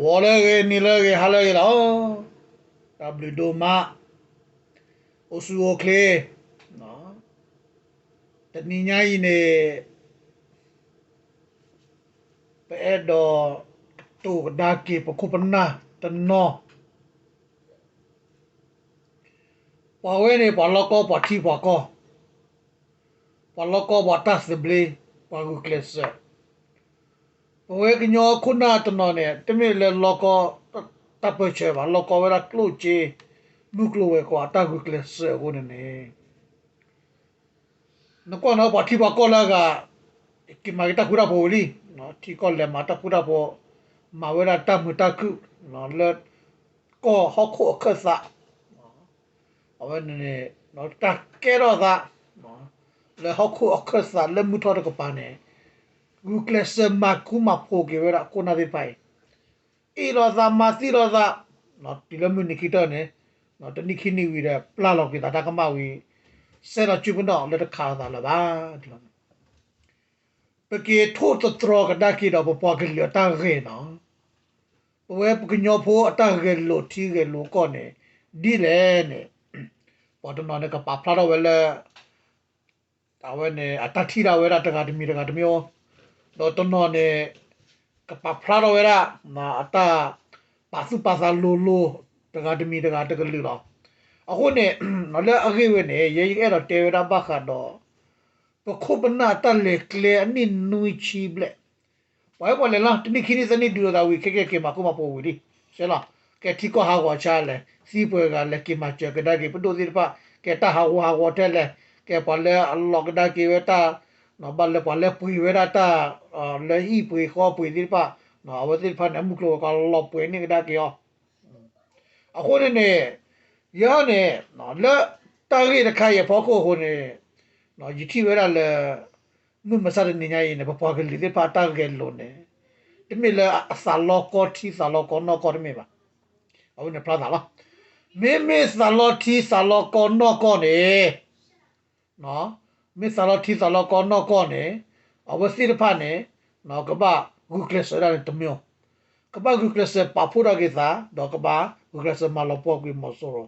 ဝေါ်လေကေနီလေကေဟာလေကေလောတဘလူဒိုမာအိုဆူအိုကလေနော်တနင်္ညာရီနေပဲတော့တူဒါကေပခုပနာတနောပဝဲနေပလကောပတိပကောပလကောပတတ်စဘလီပဂုကလစ်ပ ဝဲကညောခုနာတနောနေတမေလေလောကောတပ်ပချေပါလောကောဝရကလုချေနုကလဝဲကောတဂုကလစ်ကိုနေနေနကောနောပတိပကောလာကကိမဂတာကူရာပိုလီနော်တီကောလေမာတာကူရာပိုမာဝဲတာတမတကုနော်လေကောဟခုခဆာအဝဲနေနော်တကဲတော့သာနော်လေဟခုအခဆာလေမူတော်ကပါနေဂူကလစမကူမဖိုကေဝရကိုနာဒီပိုင်အီရောသာမစီရောသာနော် ဒီလမနိခိတနေနော်တနိခိနိဝီရပလာလောက်ကတာတကမဝီဆဲရချူပတော့လက်တခါသာလာပါဒီလိုပကေထိုးတတရောကဒါကီတော့ပေါ်ကလျတာရဲနော်ဘဝပကညောဖို့အတရဲလို့ထီရဲလို့ကောနေဒီလေနေပေါ်တော့နေကပပလာတော့ဝဲလေတာဝဲနေအတထီတာဝဲတာတကတမီတကတမျိုး တော့တော့နေကပပလာတော့ဝဲတာနာအတပါစုပါစာလိုလိုတကတမီတကတကလူတော့အခုနေနော်လေအခေဝဲနေရေရေအဲ့တော့တေဝရဘခါတော့ပခုပနာတလေကလေအနိနွိချီဘလက်ဝိုင်ပေါ်လေလားတနိခိနိစနိဒူတာဝီခေခေကေမကုမပေါ်ဝီဒီရှဲလားကဲတီကိုဟာကွာချာလေစီပွဲကလည်းကေမချက်ကဒါကေပဒိုစီပါကဲတာဟာဝါဝတဲလေကဲပေါ်လေအလောကဒါကေဝတာ နော်ဘလေပေါ်လေပွေဝရတာလေဟီပွေခေါ်ပွေဒီပါနော်အဝတိဖာနမှုကလောကလောပွေနေဒါကေယောအခုနေရောနေနော်လေတာရီတခါရဖို့ကိုဟိုနေနော်ယတိဝရလေမှုမစားနေညာရင်ပပကလေးဒီပါတာကဲလို့နေဒီမီလာအစလောကောတီစလောကောနောကောမေပါအခုနေပလာလာမေမေစလောတီစလောကောနောကောနေနော် မေစလောတီစလောကောနောကောနေအဝစီရဖာနေနော်ကဘာဂူကလစ်ရတဲ့တမျိုးကဘာဂူကလစ်ပါဖူရာကေသာတော့ကဘာဂူကလစ်မလောပေါကွေမောဆိုရော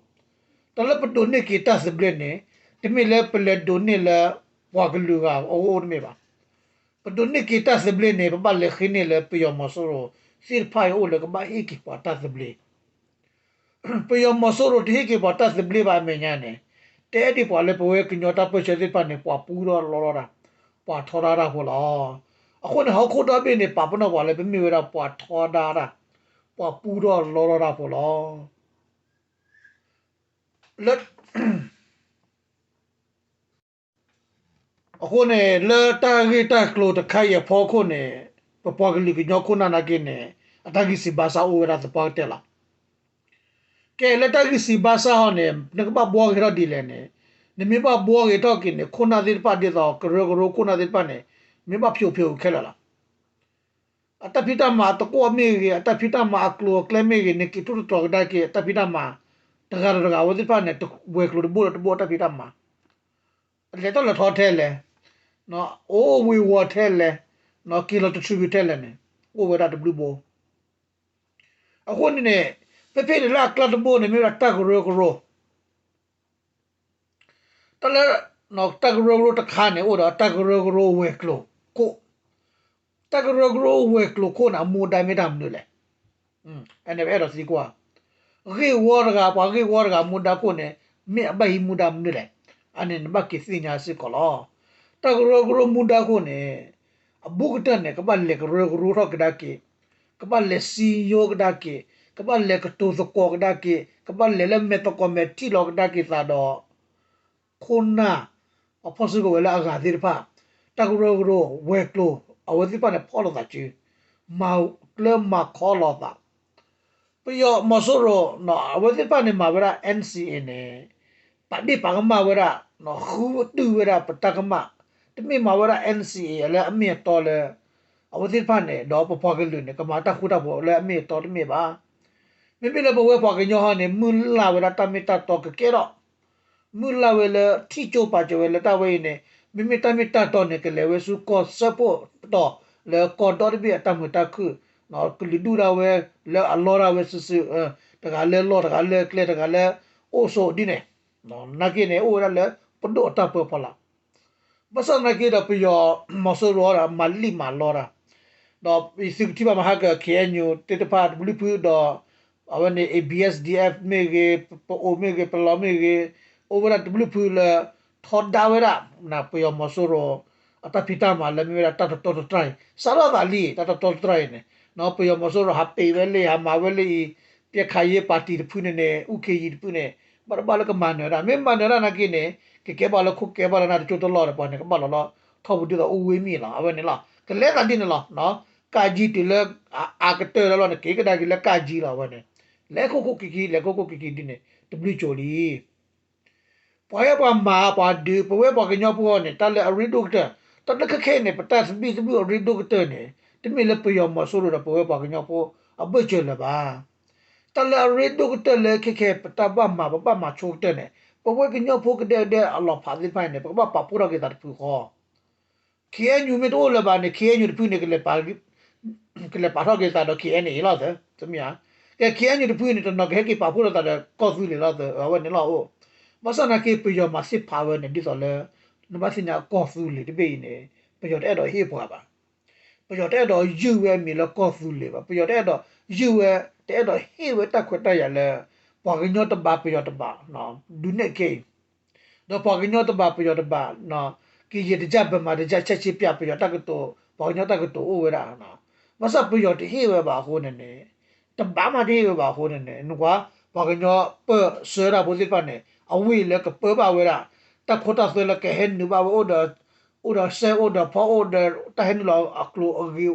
တလပဒိုနေကီတတ်စဘလနေတမီလေပလက်ဒိုနေလာဝါကလူကအိုးမေပါပဒိုနေကီတတ်စဘလနေပပလေခင်းနေလေပြယမောဆိုရောစီဖိုင်အိုလေကဘာဟီကီပါတတ်စဘလပြယမောဆိုရောဒီကီပါတတ်စဘလပါမညာနေ တဲဒီပေါ်လေပွဲကညောတာပချက်စစ်ပါနေပွားပူတော့လောလောတာပွားထော်တာဟောလားအခုနေဟောခုတော့ပြနေပါပနောပါလေပြမိဝရပွားထော်တာတာပွားပူတော့လောလောတာဟောလားလက်အခုနေလေတာဂီတာကလိုတခိုင်ရဖို့ခုနေပပကလီကညခုနာနာကိနေအတဂီစီဘာစာအိုရတ်ပတ်တယ်လား ကဲလက်တဂီစီဘာစာဟောနေနကပဘောရဒီလေနေနေမြပဘောရတော့ကိနေခုနာဒီပတ်ဒီတော့ကရကရခုနာဒီပတ်နေမြပဖြိုဖြိုခဲလာလားအတပိတမတကောမေရအတပိတမအကလိုကလမေရနေကိတူတော့ဒါကိအတပိတမတကရတကဝဒီပတ်နေဝဲကလိုဘောတဘောတပိတမလေတော့လထောထဲလေနော်အိုးဝေဝထဲလေနော်ကီလိုတထရီထဲလေနေအိုဝရတဘလူဘောအခုနေ ပေပေလာကလတ်ဘောနေမြေတာကရိုကရိုတလဲနော်တကရိုကရိုတခါနေအိုတော့တကရိုကရိုဝဲကလိုကိုတကရိုကရိုဝဲကလိုကိုနာမူတိုင်မတမ်နူလေอืมအဲ့ဒါပဲတော့စီကွာခေဝရကပါခေဝရကမူတာကိုနေမြေအပိုင်မူတာမနူလေအနေနဘကိစညာစီကောလောတကရဂရမူဒါကိုနေအဘုကတနေကပလက်ရဂရရကဒါကေကပလက်စီယောကဒါကေ ကပလက်ကတူစကောကဒါကေကပလက်လက်မေတကောမေတီလောကဒါကေသာတော့ခုနာအဖို့စကိုဝလာအဂါဒီဖာတကရဂရဝဲကလိုအဝတိပနေဖောလို့တာချီမောက်ကလမခေါ်လို့တာပယောမဆိုရောနော်အဝတိပနေမှာဗရာ NCA နေပတိပကမဝရနော်ခူတူဝရပတကမတမိမဝရ NCA လည်းအမေတော်လေအဝတိဖတ်နေတော့ပပကလူနေကမာတခုတဘောလည်းအမေတော်တမိပါ မိမိလည်းဘဝပကညောဟနေမူလာဝရတမိတတော်ကကေတော့မူလာဝလေထီချိုပါကြဝလေတဝဲနေမိမိတမိတတော်နေကလေဝစုကောစပိုတော့လေကောတော်ဘီအတမတခုနော်ကလူဒူရာဝဲလဲအလောရာဝဲဆဆတကလဲလောတကလဲကလဲတကလဲအိုဆိုဒီနေနော်နကိနေအိုရလဲပဒိုတာပပလာဘဆနကိဒပယောမဆရောရာမလီမလောရာတော့ဒီစတိပါမဟာကကေညူတေတပါဘလူပူတော့ အဝနေ ABSDF မေဂေပိုမေဂေပလာမေဂေ over at blu pul thod da wera na pyo mosoro ata pita ma le mi ta to to try sara da li ta to to try ne no pyo mosoro ha pe we le ha ma we le ပြက်ခါရေးပါတီတဖူးနေနေဥခေကြီးတဖူးနေဘာဘာလကမန်ရမေမန်ရနာကိနေကကဲဘာလခုကဲဘာလနာချိုတလောရပေါ်နေကဘာလလောထောဘူးတော့ဦးဝေးမိလားအဝဲနေလားကလဲတာတင်လားနော်ကာ ကြီးတလဲအာကတဲလောနေကေကဒါကြီးလဲကာကြီးလားဝဲနေလဲခုခုကီကီလဲခုခုကီကီဒီနေတဘလီချိုလီပွားရပါမာပါဒီပဝဲပါကညောပေါ်နေတလဲအရီဒိုကတာတတခခဲနေပတတ်ဘီဘီအရီဒိုကတာနေတမီလဲပယောမဆိုရပဝဲပါကညောပေါ်အဘချေလပါတလရီဒုကတ လေခခေပတဘမဘဘမချိုတဲ့နေပဝဲကညောဖို့ကတဲ့တဲ့အလောဖာဒီဖိုင်နေပဘပပူရကေတာပူခောခေညူမီတိုလဘာနေခေညူပူနေကလေပါကလေပါတော့ကေတာတော့ခေနေလာတဲ့သမီးကဲခေညူပူနေတော့ခေကေပါပူရတာကောဖူလေလာတဲ့ဝဲနေလာအိုမဆနာကေပယောမစစ်ပါဝဲနေဒီဆိုလေနမစညာကောဖူလေတပိနေပယောတဲ့တော့ဟေးပွားပါပယောတဲ့တော့ယူဝဲမီလကောဖူလေပါပယောတဲ့တော့ယူဝဲတဲ့တော့ဟေဝတက်ခွတ်တက်ရလဲပွားကညောတဘာပယောတဘာနော်ဒုနေကေတော့ပွားကညောတဘာပယောတဘာနော်ကီရတကြဘမတကြချက်ချပြပယောတက်ကတော့ပွားညောတက်ကတော့အိုဝရနော်မစပယောတဟေဝဘာဟိုနေနေတဘာမတေဝဘာဟိုနေနေနကွာပွားကညောပဆွဲရဘုစစ်ပနေအဝေးလဲကပပါဝရတက်ခွတ်တက်ဆွဲလဲကဟဲနူဘာအိုဒါအိုဒါဆဲအိုဒါဖောအိုဒါတဟဲနူ လောအကလိုအဂီ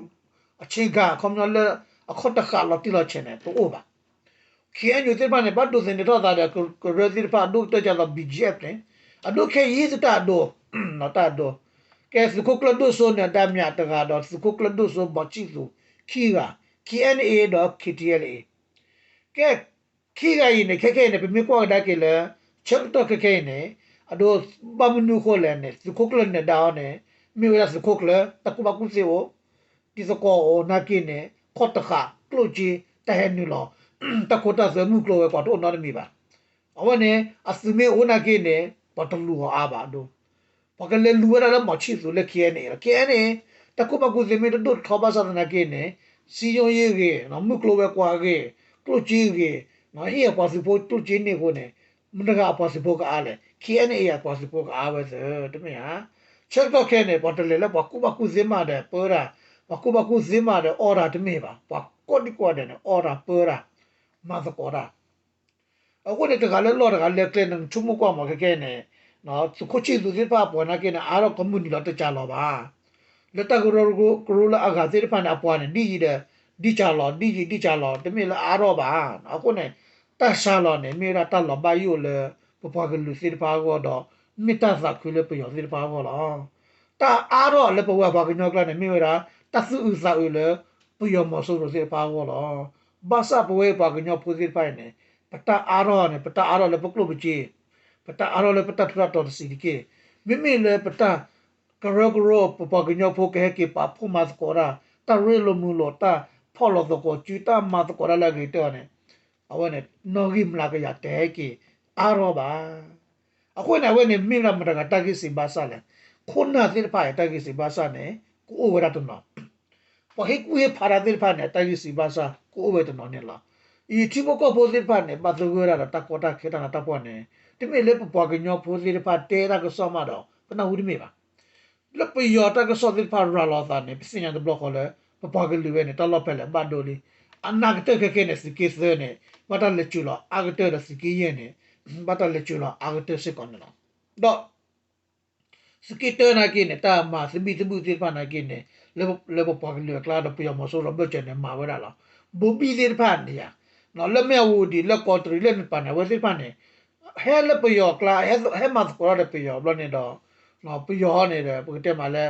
အချင်းကကွန်နော်လဲအခုတခါလောက်တိလောက်ချင်တယ်သူ့ပါခင်ယူတဲ့ပါနဲ့ဘတ်ဒုစင်တော့တာကရဇီဖာဒုတကြတော့ BGF နဲ့အဒုခေရေးစတာဒိုနော်တာဒိုကဲစကုကလဒုဆိုနေတာမြတ်တကတော့စကုကလဒုဆိုဘချီစုခီက KNA တော့ KTLA ကဲခီကရင်နေခဲခဲနေပြမကွာဒါကလေချက်တော့ခဲခဲနေအဒိုဘမနုခိုလဲနေစကုကလနဲ့ဒါနဲ့မြေရစကုကလတကူဘကုစီဝဒီစကောနာကိနေခေါတခါကလုကြီးတဟဲနူလောတခိုတာဇမှုကလောကွာတော့နော်မီပါအဝနေအစမေဝနာကိနေပတလူဟာအဘာဒိုပကလေလူရလာမချီဆိုလေခဲနေခဲနေတခုပကုဇမေတို့ထောပါစနာကိနေ စီယုံရေးကေနော်မှုကလောပဲကွာကေကလုကြီးကေနော်ဟိယပါစီဖို့တူချင်းနေကိုနေမတကပါစီဖို့ကအားလေခဲနေရပါစီဖို့ကအားပဲတမယာချက်တော့ခဲနေပတလေလေပကုပကုဇမတဲ့ပေါ်တာဘာကူဘာကူဇင်းမာတဲ့ order တမေပါဘာကောဒီကောတဲ့ order ပရာမသကောရာအခုတကလည်းလော်တကလည်းကလန်ချုံမကွာမကကဲနေနော်စခုချီသူစစ်ပါပေါ်နာကဲနေအားတော့ကမှုနီတော့တကြ လောပါလက်တကရောကိုကရိုလာအကသေဖန်အပွားနေဒီကြီးတဲ့ဒီချလောဒီကြီးဒီချလောတမေလည်းအားတော့ပါအခုနေတဆာလောနေမေရာတလောပါယူလေပပကလူစစ်ပါကောတော့မိတသခွေလေပြောစစ်ပါကောလားတာအားတော့လည်းပဝဘာကညောကလာနေမေရာတသုဥစာဥလေပယမဆိုရစေပါဝလောဘာစာပဝေပါကညောပူစီပိုင်နေပတအာရောနေပတအာရောလေပကလုပချီပတအာရောလေပတထရတော်စီဒီကေမိမိလေပတ ကရဂရောပပကညောဖိုကေကေပါဖုမတ်ကောရာတရေလိုမူလောတာဖော်လို့တော့ချူတာမတ်ကောရာလာကေတောနေအဝနဲ့နော်ဂိမလာကရတဲကေအာရောပါအခုနဲ့ဝဲနေမိမမတကတကိစီဘာစာလေခုနာသစ်ဖိုင်တကိစီဘာစာနေကိုဝရတနောပဟိကူဟဖာရာဒိဖာနေတိုင်စီဘာစာကိုဝဲတနောနေလားဤချိမကောပိုဇိဖာနေပတ်သူရတာတကောတာခေတနာတပွားနေတိမေလေပပွားကညောပိုဇိဖာတဲတာကစောမတော့ပနာဝဒီမေပါ လပယောတာကစောဇိဖာရာလာတာနေပစညာဒဘလခေါ်လေပပွားကလူဝဲနေတလောပဲလေဘတ်ဒိုလီအနာကတကခဲနေစကိစနေမတလက်ချူလာအာဂတဲရစကိယနေဘတ်လက်ချူလာအာဂတဲစကောနေလားတော့စကိတနာကိနေတာမစဘီတဘူးတိဖာနာကိနေလေလေပပကလေကလာတော့ပြောမဆိုတော့ဘချနေမှာဝရလားဘူပီတိဖာနေရနော်လက်မဲဝူဒီလက်ကော်ထရီလက်မပနေဝတိဖာနေဟဲလက်ပြောကလာဟဲဟဲမတ်ကောရတဲ့ပြောဘလနေတော့ နော်ပြောနေတယ်ပကတဲ့မှာလဲ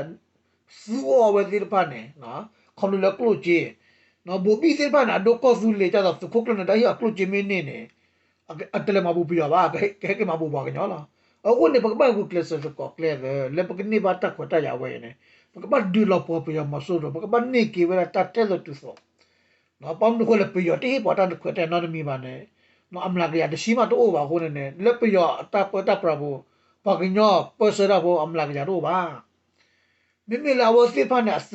စူဝဝတိဖာနေနော်ခေါ်လို့ကလို့ကြီးနော်ဘူပီတိဖာနာဒိုကောဆူလေကြတော့ခုကလနေတိုင်းကလို့ကြီးမင်းနေနေအတလေမဘူပြပါကဲကဲမဘူပါကညောလားအခုနေပကပကူကလစကောကလေလေပကနေဘာတက်ခွတ်ရဝဲနေပကပဒူလပေါ်ပြမဆိုတော့ပကပနေကေဝရတတ်တယ်လို့သူဆိုနော်ပမ်နခုလေပြရတေးပေါ်တာခွတဲ့နော်မီပါနဲ့နော်အမလာကရတရှိမတော့ပါဟိုနေလက်ပြရအတပတပရဘော ပကညောပစရဘောအမလာကရတော့ပါမိမိလာဝစစ်ဖာနဲ့အစ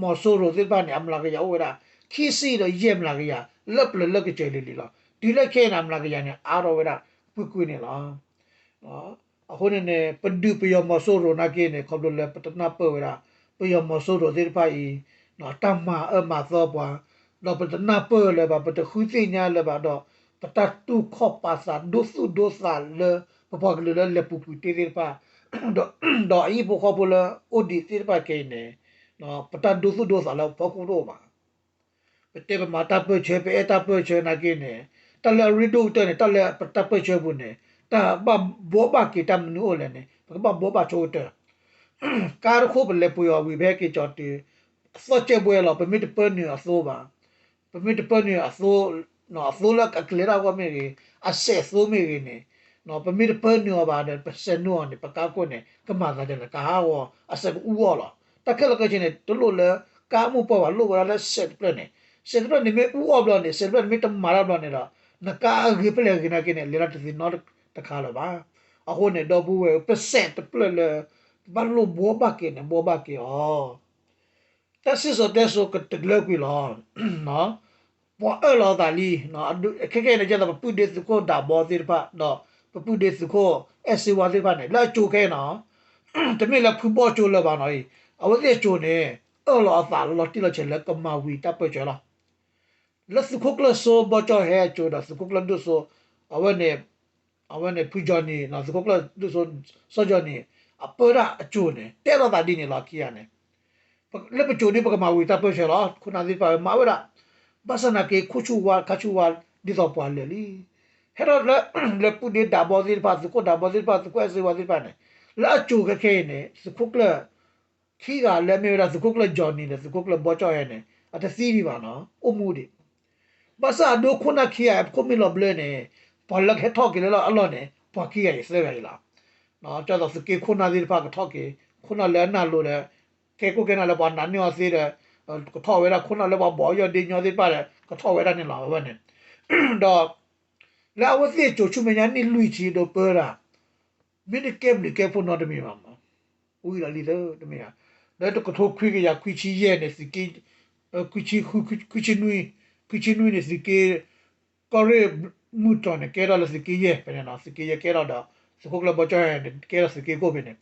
မော်ဆိုရိုစစ်ဖာနဲ့အမလာကရဝရခီစီတော့ယက်မလာကရလက်ပလက်ကကြဲလေးလီလားဒီလက်ခဲနာမလာကရနဲ့အာရောဝရပွကွနေလားနော်အခုနေပဒူပယမော်ဆိုရိုနာကေနေခေါပလိုလေပတနာပဝရပယမော်ဆိုရိုစစ်ဖာဤနော်တမအမသောပွားတော့ပတနာပလေပါပတခုစိညာလေပါတော့ပတတူခောပါစာဒုစုဒုစာလေ ပပကလေလေပူပူတေရပါတော့တော့အီပိုခောပလအိုဒီတေရပါကေနေနော်ပတဒုစုဒုစာလေပကူတော့ပါပတေပမာတာပချေပေတာပချေနာကေနေတလရီဒိုတဲနေတလပတပချေဘူးနေတာဘဘောဘာကေတမ်နူလေနေဘဘောဘာချိုတဲကာရခုပလေပူယောဝီဘဲကေချောတီစောချေဘွေလောပမစ်ပန်နီအသောပါပမစ်ပန်နီအသောနော်အသောလကကလေရာကမေရီအဆက်သောမေရီနေ နော်ပမစ်ပန်နီဘာတဲ့ပစနောနေပကာကိုနေကမာကတဲ့ကာဟောအဆက်ဦးောလာတကလကချင်းနေတလို့လေကာမှုပေါ်ပါလို့ဝရလက်ဆက်ပလနေဆက်ပလနေမေဦးောဘလနေဆက်ပလမေတမာရဘလနေတော့နကာဂိပလေကနာကိနေလေရတ်စီနော်တခါလပါအခုနေတော့ဘူးဝဲပစက်ပလလေဘာလို့ဘောဘကိနေဘောဘကိဩတက်စစ်ဆိုတက်ဆိုကတကလောက်ပြီလားနော်ပေါ်အလောတာလီနော်ခက်ခဲနေကြတော့ပုဒေစကိုဒါဘောတိပါနော် ပုဒေစကိုအစီဝါတိပါနေလာချိုခဲနော်တမီလာဖူပေါ်ချိုလာပါနော်အဝတိချိုနေအလောတာလောတိလချေလကမဝီတပ်ပချလာလက်စခုကလဆိုဘောချဟဲချိုဒါစခုကလဒုဆိုအဝနေအဝနေပူဂျနီနော်စခုကလဒုဆိုစောဂျနီအပရာအချိုနေတဲတော့တာဒီနေလာခီရနေလက်ပချိုနေပကမာဝီတပ်ပချလာခုနဒီပါမာဝရာဘာစနာကေခုချူဝါခချူဝါဒီတော့ပွာလေလီဟဲ့ တော့လက်ပူဒီဒါဘောဒီပါစကိုဒါဘောဒီပါစကိုအစီဝါဒီပါနေလာချူကခဲနေစခုကလခီကလည်းမြေရာစခုကလဂျော်နီနေစခုကလဘောချောရဲနေအတစီဒီပါနော်အမှုဒီဘာသာဒိုခုနခီယခုမီလဘလနေပလခက်ထောက်ကလေလောအလောနေပခီယစလေရလာနော်ကျတော့စကေခုနဒီပါကထောက်ကေခုနလဲနာလို့လေကေကိုကေနာလဘာနာညောစီတဲ့ကထောက်ဝဲတာခုနလဘဘောရဒီညောစီပါတယ်ကထောက်ဝဲတာနေလာဘယ်နဲ့တော့ လာဝစီချိုချူမညာနိလူချီတော့ပရာမင်းကဲမကေဖို့နော်တမီမမဦးရလီတော့တမီဟာတော့ကထောခွေးကရခွေးချီရဲ့နေစီကီခွေးချီခွေးချီနွီခွေးချီနွီနေစီကေကောရဲမူတော်နေကဲတော့စီကေရဲ့ပဲနော်စီကေရဲ့ကဲတော့တော့စခုကလဘချဲကဲတော့စီကေကိုပဲနေ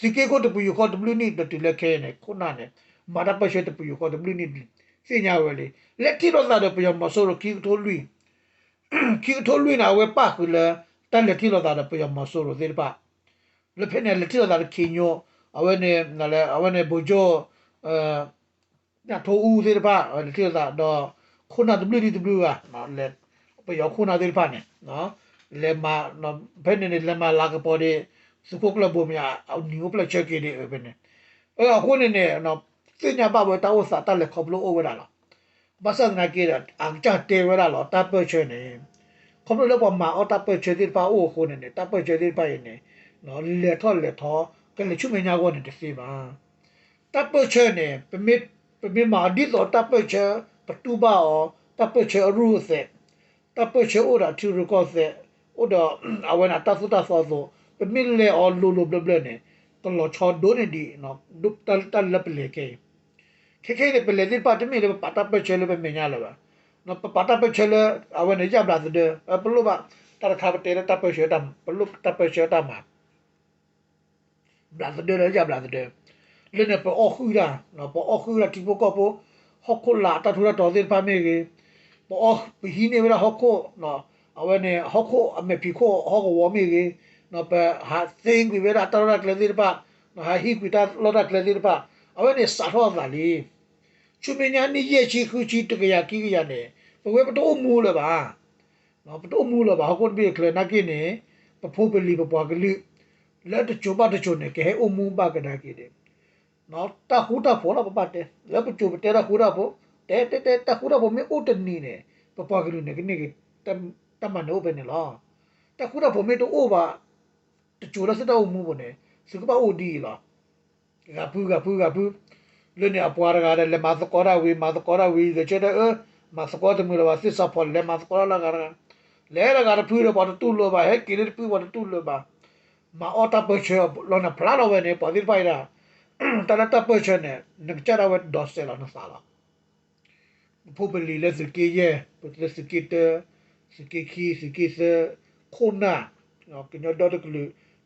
စီကေကိုတပူရခေါ်တဘလူနီတတူလက်ခဲနေခုနနဲ့မာတာပရှေတပူရခေါ်တဘလူနီစညာဝဲလေ လက်တီတော့သာတော့ပြောမဆိုးရခီထိုးလွီခီထိုးလွီနာဝဲပါကူလေတန်လက်တီတော့သာတော့ပြောမဆိုးရသေးပါလက်ဖက်နဲ့လက်တီတော့သာခီညိုအဝဲနဲ့နလဲအဝဲနဲ့ဘူဂျိုအဲညထိုးဦးသေးပါလက်တီတော့တော့ခုန WDW ကနော်လက်ပြောခုနသေးပါနဲ့နော်လေမာနော်ဘယ်နဲ့လေမာလာကပေါ်တဲ့စကုကလဘုံမြအနီယိုပလက်ချက်ကေဒီပဲနဲ့အဲအခုနေနေနော်စညာပါဘတာဝစာတက်လက်ခေါပလို့ over လာဘာစနာကေတာအကြတေဝရလာတပ်ပချေနေခေါပလို့ပေါ်မှာအတပ်ပချေဒီပါအိုခုနေနေတပ်ပချေဒီပါနေနော်လေထော် လေထော်ကလေချုမညာကောနေတစီပါတပ်ပချေနေပမစ်ပမစ်မာဒီတော့တပ်ပချေပတူပါအောတပ်ပချေရူစေတပ်ပချေအိုရာတူရကောစေအိုတော့အဝနာတသုတဆောဆိုပမစ်လေအောလိုလိုဘလဘလနေတလောချောဒိုနေဒီနော်ဒုတတလပလေကေခေခေ de pele de pat me le pata pe chele pe menya la ba no pata pe chele awe ne ja bla de pelu ba ta kha pe te ta pe che ta pelu ta pe che ta ma bla de le ja bla de le ne pe o khu da no po o khu da ti po ko po ho ko la ta thu da do de pa me ge po o pe hi ne ra ho ko no awe ne ho ko ame pi ko ho ko wo me ge no pe ha sing bi vera ta ra kle de pa no ha hi pi ta lo da kle de pa awe ne sa tho da li ချူပညာနိရဲ့ချီခုချီတကရကိကရနေပဝဲပတိုးမူလပါနော်ပတိုးမူလပါဟုတ်ပြီကလနာကိနေပဖိုးပလီပပွားကလိလက်တချိုပါတချိုနေကဲအမူပါကဒါကိတဲ့နော်တခုတာဖောလာပပတ်တဲ့လက်ပချိုပတဲရခုတာဖို့တဲတဲတဲတခုတာဖို့မေဥတနီနေပပွားကလိနေကနေတတမနိုးပဲနေလားတခုတာဖို့မေတော့အိုပါတချိုလက်စတော့မူပေါ်နေစကပါအိုဒီလားကပူကပူကပူ lene apwara ga le ma ko ra wi ma ko ra wi de che de e ma sa ko de mu ba si sa pol le ma ko la ga le la ga pu ro ba tu lo ba he ki le pu ba tu lo ba ma o ta pe che lo na pla lo we ne pa dir pa ira ta na ta pe che ne ne cha ra we do se la na sa la pu pe li le se ki ye pu le se ki te se ki ki se ki se ko na no ki no do de ku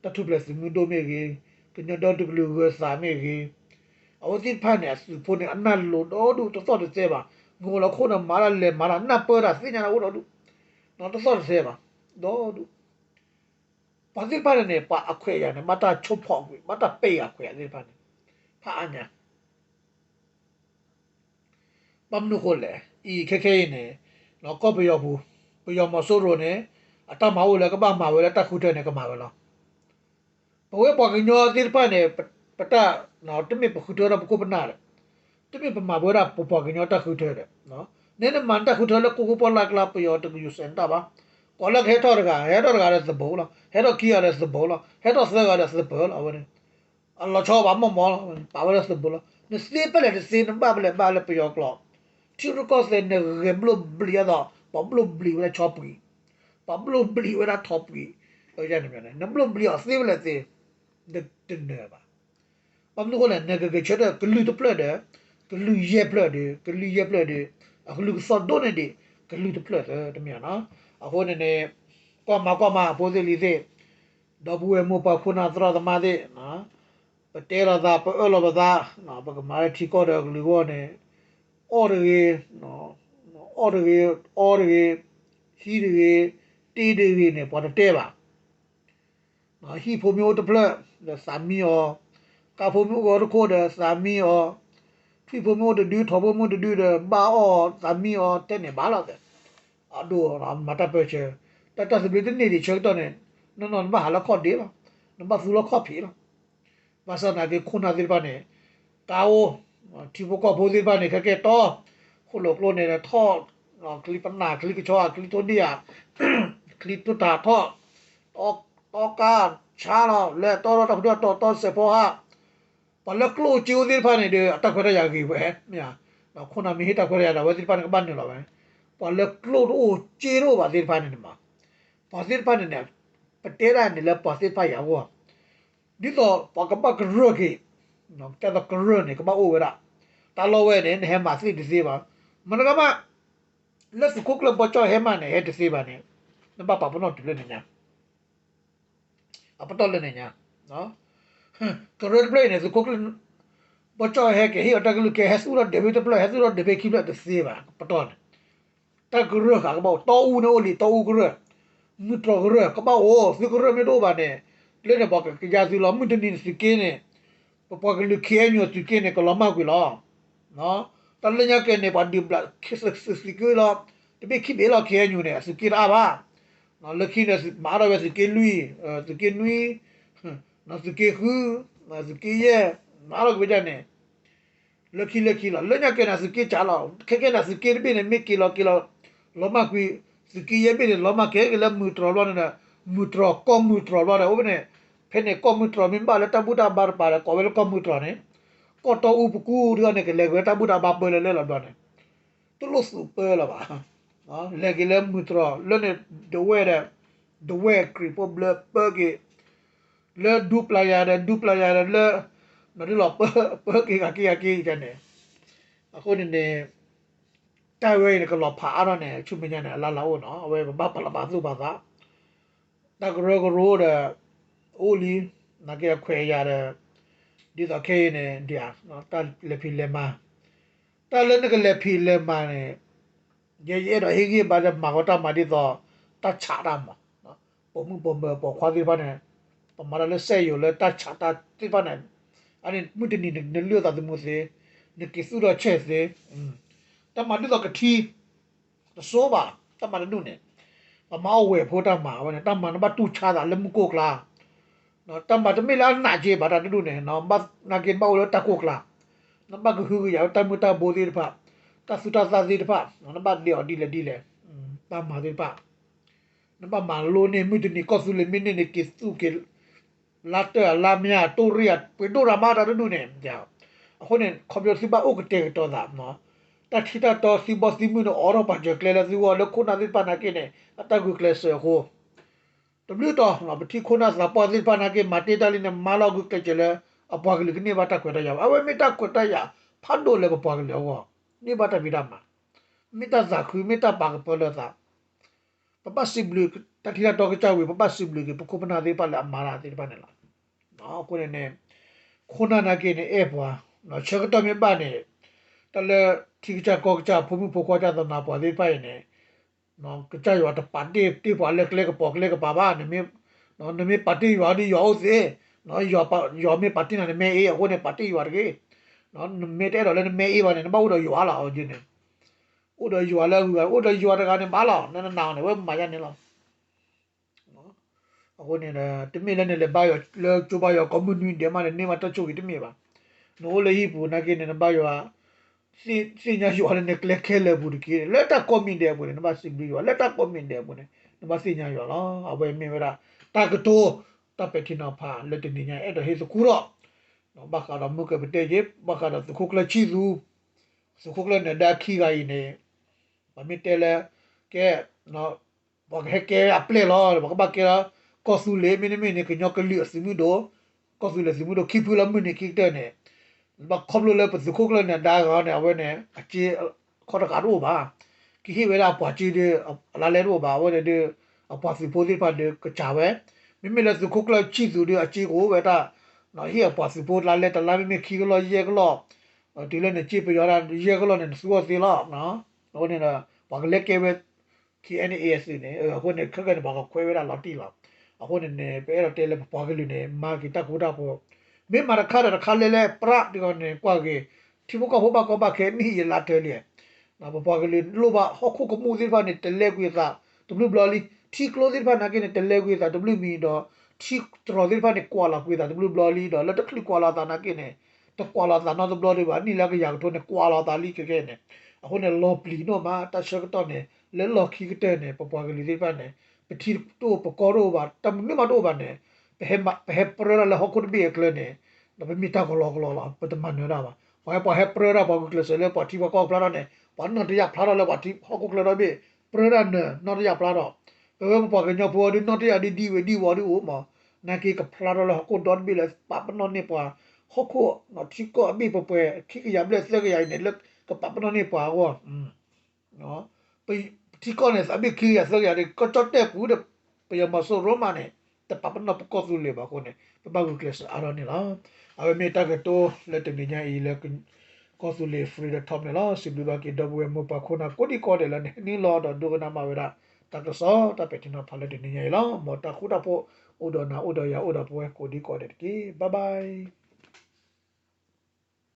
ta tu ple se mu do me ge ki no do de ku we sa me ge အဝတိဖတ်နေစဖုန်အနတ်လို့တော့ဒူတော့တဲ့စေပါငိုလခု နမာရလေမာရနပ်ပေါ်တာစညာလို့တော့ဒူတော့တော့စေပါတော့ဒူပါတိပါနေပါအခွေရနေမတာချုပ်ဖောက်ပြီမတာပေအခွေရနေပါနေဖာအညာပမ်နုခိုလေဤခက်ခဲနေတော့ကော့ပယောဘူးပယောမဆိုးရိုနေအတမဝလေကပမဝလေတခုတဲ့နေကမဝလောဘဝပေါ်ကညောတိပါနေပတ နော်တမိပခုတော်ပခုပနာရတမိပမဘောရပပကညောတခုတဲ့နော်နဲနမန်တခုတော်လကိုကိုပေါ်လာကလာပယောတကူယူစန်တာပါကောလခဲတော်ကဟဲတော်ကလည်းသဘောလားဟဲတော်ကီရလည်းသဘောလားဟဲတော်စကလည်းသဘောလားဝနေအလ္လာချောဘာမမောပါဝရသဘောလားနစီပလေစီနဘဘလေဘာလေပယောကလောတီရကောစလေနေဂဘလဘလီယာတော့ဘဘလဘလီဝဲချောပီဘဘလဘလီဝဲတော့ပီဟိုကြနေမြန်နဘလဘလီအစေးလေစေဒဒနေပါ ပမ်နုကလည်းငကကချက်တဲ့ကလူတပလက်တဲ့ကလူရဲ့ပလက်တဲ့ကလူရဲ့ပလက်တဲ့အခုလူစောဒိုနေတဲ့ကလူတပလက်တဲ့တမန်နော်အခုနေနေကွာမကွာမပိုးစီလီစေဒဘူေမပခုနာသရသမားတဲ့နော်ပတဲရသာပအလောဘသာနော်ပကမာထီကောတဲ့လူကောနေအော်ရေနော်အော်ရေအော်ရေဟီရေတီတွေနေပေါ်တဲ့ပါနော်ဟီဖိုမျိုးတပလက်စာမီယော ကဖုံမှုကိုရခိုးတဲ့စာမီအောဖိဖုံမှုတဒူထဘမှုတဒူတဲ့ဘာအောစာမီအောတဲ့နေဘာလို့တဲ့အဒိုရမတာပဲချေတတစပလစ်နေဒီချက်တော့နေနော်နော်ဘာလာခေါ်တယ်လားနဘာဖူလာခေါ်ပြီလားဘာသာနာဒီခုနာဒီပါနေတာအိုတီဘကဘိုဒီပါနေခက်ခဲတော့ခုလောကလို့နေတဲ့ထော့ကလီပနာကလီကချောကလီတိုဒီယာကလီတူတာထော့တော့တော့ကချာတော့လေတော့တော့တော့တော့စေပေါ်ဟာ ပလကလိုချီဦးဒီဖာနေတဲ့အတက်ခွရရကြီးပဲမြာတော့ခုနမီဟတက်ခွရရတာဝဒီဖာနေကပတ်နေတော့ပဲပလကလိုတော့ချီရောပါဒီဖာနေမှာပါဒီဖာနေနေပတေရာနေလပါစီဖာရောဒီတော့ပကပကရကေနော်တဲ့ကရနေကမအိုဝရတာလောဝဲနေဟဲမှာစီဒီစီပါမနကမလက်စကုကလပချဟဲမှာနေဟဲဒီစီပါနေနဘပါပနောတူလနေညာအပတော်လနေညာနော် current play နဲ့စကိုကလဘချောဟဲကဟီအတကလူကဟဆူရဒေဘီတပလဟဆူရဒေဘီခိဘလတစေပါပတော်တကရခါကဘောတောဦးနိုလီတောဦးကရမြတ်တော်ကရကဘောအိုစကရမြတော့ပါနဲ့လေနေဘောကကြာစီလောမြတ်နေစကင်းနေပပကလူခဲညိုစကင်းနေကလမကွေလောနော်တလညကနေပါဒီဘလခစ်စစကီလောတပိ ခိဘေလောခဲညိုနေစကီရာပါနော်လခိနေမာရဝစကီလူစကီနွီ nasuke hu nasuke ye maro ko jane laki laki la lenya ke nasuke chala ke ke nasuke be ne me kilo kilo loma kui suki ye be ne loma ke ke la mutro lo na mutro ko mutro lo na o ne phe ne ko mutro min ba la ta buta bar pa la ko wel ko mutro ne ko to u pu ku ri ne ke le ta buta ba pe le le la do ne tu lo su pe la ba ha le ke le mutro le ne the way the way creep blood burger လေဒူပလာယာတဲ့ဒူပလာယာတဲ့လေနော်ဒီလောပပကေကကေကေတဲ့နေအခုနေနေတိုင်ဝဲနေကလောဖာရနေချုမညာနေလာလာဦးနော်အဝဲဘပလာပါစုပါသာတကရကရိုးတဲ့အိုလီနကေခွေရတဲ့ဒီတော့ခဲနေဒီအားနော်တလက်ဖီလက်မတလည်းနကလက်ဖီလက်မနေရေရေတော့ဟေကြီးပါတဲ့မာဂတာမာဒီတော့တချာတာမနော်ပုံမှုပုံပေါ်ခွာသေးပါနဲ့ ပမာလည်းဆက်ရလဲတချာတာတိပနဲ့အဲ့ဒီမှုတနေနေလျောတာတမှုစေနေကိစုတော့ချက်စေတမတ်တော့ကတိဆိုပါတမတ်နုနေပမာဝဲဖို့တမှာဝနဲ့တမတ်နဘတူချာတာလည်းမကိုကလားနော်တမတ်တမေလာနာကျေပါတာတူနေနော်ဘတ်နာကိဘောလတကိုကလားနဘကခုရတမတာဘိုဒီဖာတသုတသာဒီဖာနော်နဘလျော်ဒီလေဒီလေပမာဒီဖာနဘမလိုနေမှုတနေကောဆူလေမင်းနေကိစုကေ လာတလာမြာတူရီယတ်ပီဒူရာမာတာဒူနေကြောက်အခုနေကွန်ပျူတာပါဥကတေတော်တာနော် ta thita to si bo si mu no oro pa je kle la si wo lo khona di pa na ke ne ata gu kle se ho to blu to ma ba thi khona sa pa di pa na ke ma te ta li ne ma lo gu ke je le a pa gu li ne ba ta kwe ta ya a we mi ta kwe ta ya pha do le ba pa gu le ho ni ba ta bi da ma mi ta za khu mi ta pa ga po le sa pa pa si blu ta thita to ke cha we pa pa si blu ke pa ko pa na di pa la ma ra di pa ne la no ko ne ne khona na ke ne e pa no che ka to mi ba ne တလဲတိကျကောကြဖုမှုဖကောကြတော့နာပေါ်လေးပိုင်နေနော်ကြရတော့ပါတီတီပေါ်လက်ကလက်ကပေါ်လက်ကပါပါနေမေနော်နေမေပါတီရွာဒီရောစေနော်ရွာပါရွာမေပါတီနေမေအေးဟိုနေပါတီရွာကေနော်မေတဲ့တော့လည်းမေအေးပါနေမဟုတ်တော့ရွာလာအောင်ကျင်းနေဥဒရွာလဲဥဥဒရွာတကနေပါလာနနနာနေဝဲမာရနေလားနော် အခုနေတမေလည်းနေလေဘာရောလေချိုးပါရောကွန်မြူနတီမှာနေမှာတချို့တမေပါနိုးလေဟိပူနာကိနေဘာရောစီစီညာရွာနဲ့ကလက်ခဲလေဘူးဒီလက်တာကွန်မြူတယ်ဘူးနမစီဘီရွာလက်တာကွန်မြူတယ်ဘူးနမစီညာရွာလားအဝဲမင်းဝရတာကတိုတပတိနာဖာလက်တင်ညာအဲ့တော့ဟေစကူရောနော်ဘာကတော့မုကပတေဂျေဘာကတော့ခုကလချီသူခုကလနဲ့ဒါခီဂိုင်းနေဘာမီတဲလေကဲနော်ဘာကဲကဲအပလေလောဘာကဘာကဲ ကောဆူလေမင်းမင်းနေကညောကလီအစီမီဒိုကောဆူလေစီမီဒိုခိပူလာမင်းနေခိတဲ့နေဘာခေါပလိုလေပစခုကလနဲ့ဒါကောနဲ့အဝဲနဲ့အချေခေါ်တကားတော့ပါကိဟိဝဲလာပွားချီတဲ့အလာလဲတော့ပါဝဲတဲ့အပွားစီပိုဒီပါတဲ့ကချာဝဲမိမိလည်းစခုကလချီသူတဲ့အချေကိုဝဲတာနော်ဟိအပွားစီပိုလာလဲတလာမိမိခိကလောရေကလောဒီလည်းနဲ့ကြည့်ပြရတာရေကလောနဲ့စူစီလောနော်ဟိုနေတော့ဘာကလက်ကဲဝဲ KNAS နေအခုနေခက်ကနေဘာကခွဲဝဲတာလောက်တိလောက် အခုနေနေပဲတော့တဲလဲပွားကလေးနေမာကီတကူတာပေါ်မေမာရခါရခါလဲလဲပရဒီကနေကွာကေတီဘကဟိုဘကဘခဲနီရလာတယ်လေနာဘပွားကလေးလိုပါဟခုကမှုဒီပါနေတလဲကွေသာဒဘလူဘလလီတီကလိုဒီပါနာကေနေတလဲကွေသာဒဘလူမီတော့တီတရောဒီပါနေကွာလာကွေသာဒဘလူဘလလီတော့လက်တကလီကွာလာတာနာကေနေတကွာလာတာနော်ဒဘလလီပါနီလာကရောက်တော့နေကွာလာတာလီကေကေနေအခုနေလောပလီနော်မာတရှကတော့နေလဲလော်ခီကတဲ့နေပပွားကလေးဒီပါနေ ပတိတို့ပကောတော့ပါတမနမတော့ပါနေဘယ်မှာဘယ်ပရလာဟခုတ်ဘီကလနေဒါပေမဲ့တာကလောကလောလာပတမန်ရတာပါဘာပဟပရရာဘာကလစလေပတိဘကောပလာနေဘာနတရဖလာလေပတိဟခုကလရဘီပရရာနနတရဖလာတော့ဘယ်မှာပကညပေါ်ဒီနတရဒီဒီဝဒီဝဒီအိုမနာကေကဖလာရလဟခုဒတ်ဘီလေပပနနေပွာဟခုနတိကောအဘီပပွဲခိကရဘလက်စလကရိုင်နေလကပပနနေပွာဝနော်ပိ တိကောနေစအဘီခိရစလကရိုင်ကချတ်တဲ့ဘူးတဲ့ပယမဆိုရိုမာနေတပပနပကောသူလေပါခုနေပပကုကလစ်အာရနေလားအဝမေတာကတိုလက်တမညာဤလက်ကောသူလေဖရီဒ top နေလားစီဘလကီဒဘဝမပခုနာကိုဒီကောတယ်လနေနီလောဒဒုကနာမဝရတကဆောတပတိနဖလက်တနေညာလားမော်တာခုတာဖို့ဥဒနာဥဒယာဥဒပွဲ